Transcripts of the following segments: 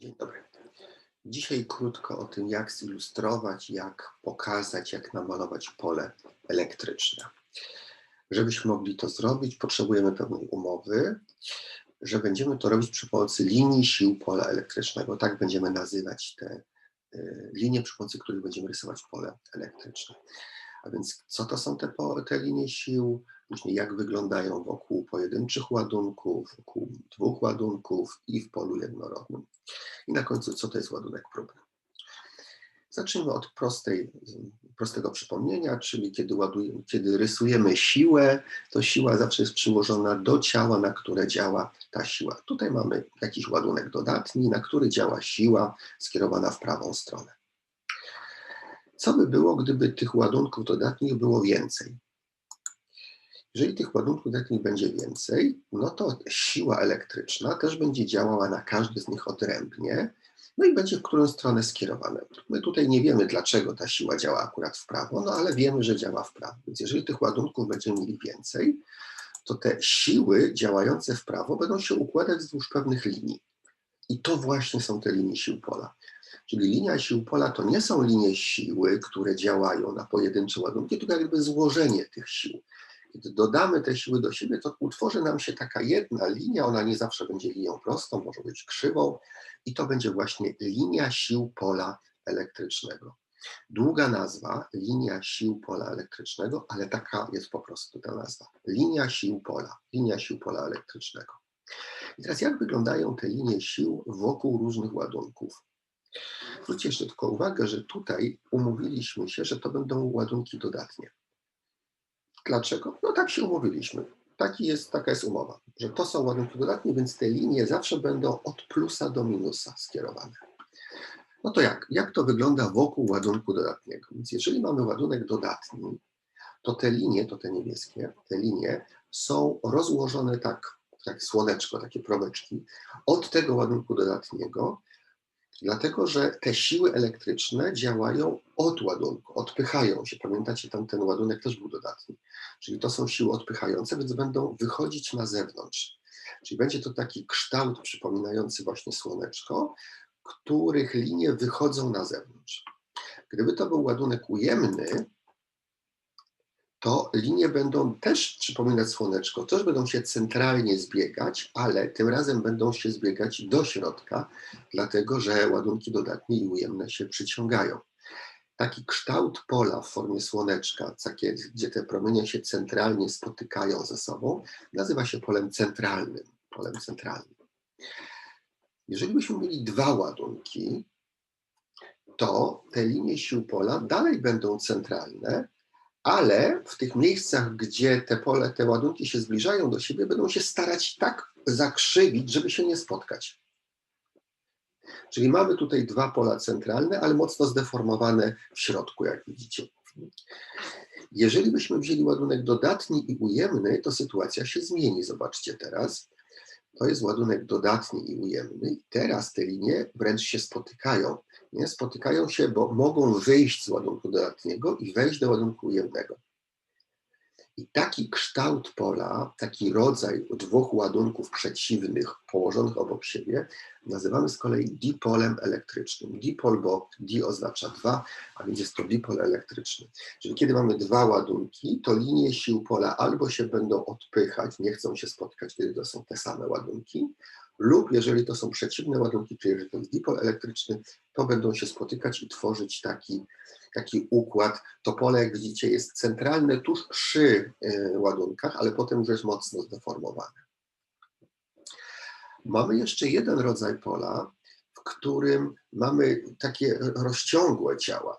Dzień dobry. Dzisiaj krótko o tym, jak zilustrować, jak pokazać, jak namalować pole elektryczne. Żebyśmy mogli to zrobić, potrzebujemy pewnej umowy, że będziemy to robić przy pomocy linii sił pola elektrycznego. Tak będziemy nazywać te y, linie, przy pomocy których będziemy rysować pole elektryczne. A więc co to są te, te linie sił, później jak wyglądają wokół pojedynczych ładunków, wokół dwóch ładunków i w polu jednorodnym. I na końcu, co to jest ładunek próbny. Zacznijmy od prostej, prostego przypomnienia, czyli kiedy, kiedy rysujemy siłę, to siła zawsze jest przyłożona do ciała, na które działa ta siła. Tutaj mamy jakiś ładunek dodatni, na który działa siła skierowana w prawą stronę. Co by było, gdyby tych ładunków dodatnich było więcej? Jeżeli tych ładunków dodatnich będzie więcej, no to siła elektryczna też będzie działała na każdy z nich odrębnie, no i będzie w którą stronę skierowane. My tutaj nie wiemy, dlaczego ta siła działa akurat w prawo, no ale wiemy, że działa w prawo. Więc jeżeli tych ładunków będziemy mieli więcej, to te siły działające w prawo będą się układać wzdłuż pewnych linii. I to właśnie są te linie sił pola. Czyli linia sił pola to nie są linie siły, które działają na pojedyncze ładunki, tylko jakby złożenie tych sił. Kiedy dodamy te siły do siebie, to utworzy nam się taka jedna linia, ona nie zawsze będzie linią prostą, może być krzywą i to będzie właśnie linia sił pola elektrycznego. Długa nazwa, linia sił pola elektrycznego, ale taka jest po prostu ta nazwa. Linia sił pola, linia sił pola elektrycznego. I teraz jak wyglądają te linie sił wokół różnych ładunków? Zwróćcie jeszcze tylko uwagę, że tutaj umówiliśmy się, że to będą ładunki dodatnie. Dlaczego? No tak się umówiliśmy. Taki jest, taka jest umowa, że to są ładunki dodatnie, więc te linie zawsze będą od plusa do minusa skierowane. No to jak? Jak to wygląda wokół ładunku dodatniego? Więc jeżeli mamy ładunek dodatni, to te linie, to te niebieskie, te linie są rozłożone tak, jak słoneczko, takie promyczki, od tego ładunku dodatniego Dlatego, że te siły elektryczne działają od ładunku, odpychają się. Pamiętacie, tam ten ładunek też był dodatni. Czyli to są siły odpychające, więc będą wychodzić na zewnątrz. Czyli będzie to taki kształt przypominający właśnie słoneczko, których linie wychodzą na zewnątrz. Gdyby to był ładunek ujemny, to linie będą też przypominać słoneczko, też będą się centralnie zbiegać, ale tym razem będą się zbiegać do środka, dlatego że ładunki dodatnie i ujemne się przyciągają. Taki kształt pola w formie słoneczka, takie, gdzie te promienie się centralnie spotykają ze sobą, nazywa się polem centralnym. Polem centralnym. Jeżeli byśmy mieli dwa ładunki, to te linie sił pola dalej będą centralne, ale w tych miejscach, gdzie te pole, te ładunki się zbliżają do siebie, będą się starać tak zakrzywić, żeby się nie spotkać. Czyli mamy tutaj dwa pola centralne, ale mocno zdeformowane w środku, jak widzicie. Jeżeli byśmy wzięli ładunek dodatni i ujemny, to sytuacja się zmieni. Zobaczcie teraz. To jest ładunek dodatni i ujemny. Teraz te linie wręcz się spotykają nie? spotykają się, bo mogą wyjść z ładunku dodatniego i wejść do ładunku ujemnego. I taki kształt pola, taki rodzaj dwóch ładunków przeciwnych położonych obok siebie nazywamy z kolei dipolem elektrycznym. Dipol, bo di oznacza dwa, a więc jest to dipol elektryczny. Czyli kiedy mamy dwa ładunki, to linie sił pola albo się będą odpychać, nie chcą się spotkać, kiedy to są te same ładunki, lub jeżeli to są przeciwne ładunki, czyli jeżeli dipol elektryczny, to będą się spotykać i tworzyć taki, taki układ. To pole, jak widzicie, jest centralne tuż przy e, ładunkach, ale potem już jest mocno zdeformowane. Mamy jeszcze jeden rodzaj pola, w którym mamy takie rozciągłe ciała.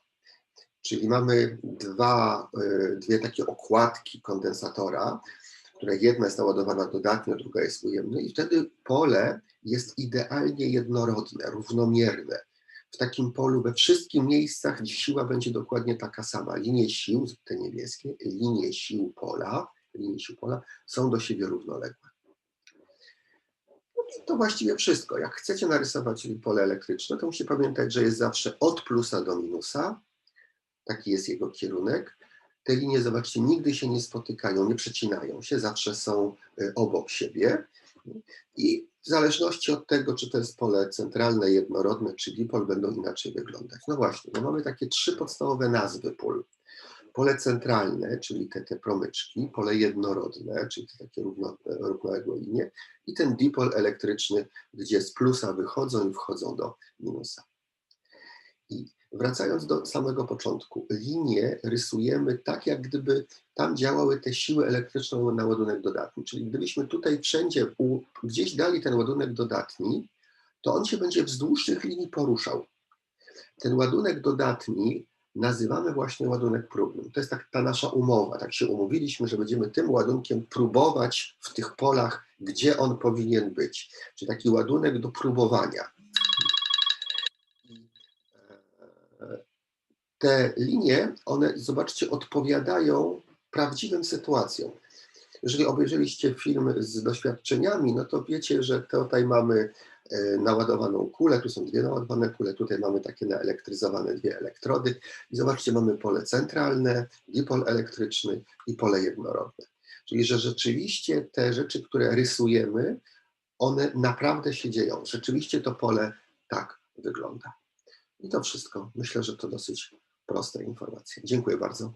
Czyli mamy dwa, e, dwie takie okładki kondensatora, które jedna jest naładowana dodatnio, druga jest ujemna i wtedy pole jest idealnie jednorodne, równomierne. W takim polu we wszystkich miejscach siła będzie dokładnie taka sama. Linie sił, te niebieskie, linie sił pola, linie sił pola są do siebie równoległe. No i to właściwie wszystko. Jak chcecie narysować pole elektryczne, to musicie pamiętać, że jest zawsze od plusa do minusa. Taki jest jego kierunek te linie, zobaczcie, nigdy się nie spotykają, nie przecinają się, zawsze są y, obok siebie. I w zależności od tego, czy to jest pole centralne, jednorodne, czy dipol, będą inaczej wyglądać. No właśnie, no mamy takie trzy podstawowe nazwy pól. Pole centralne, czyli te, te promyczki, pole jednorodne, czyli te takie równo, równoległe linie i ten dipol elektryczny, gdzie z plusa wychodzą i wchodzą do minusa. I wracając do samego początku, linie rysujemy tak, jak gdyby tam działały te siły elektryczne na ładunek dodatni. Czyli gdybyśmy tutaj wszędzie u, gdzieś dali ten ładunek dodatni, to on się będzie wzdłuż tych linii poruszał. Ten ładunek dodatni nazywamy właśnie ładunek próbnym. To jest tak ta nasza umowa. Tak się umówiliśmy, że będziemy tym ładunkiem próbować w tych polach, gdzie on powinien być. Czyli taki ładunek do próbowania. Te linie, one, zobaczcie, odpowiadają prawdziwym sytuacjom. Jeżeli obejrzeliście film z doświadczeniami, no to wiecie, że tutaj mamy e, naładowaną kulę, tu są dwie naładowane kule, tutaj mamy takie naelektryzowane dwie elektrody i zobaczcie, mamy pole centralne, dipol elektryczny i pole jednorodne. Czyli, że rzeczywiście te rzeczy, które rysujemy, one naprawdę się dzieją. Rzeczywiście to pole tak wygląda. I to wszystko. Myślę, że to dosyć proste informacje. Dziękuję bardzo.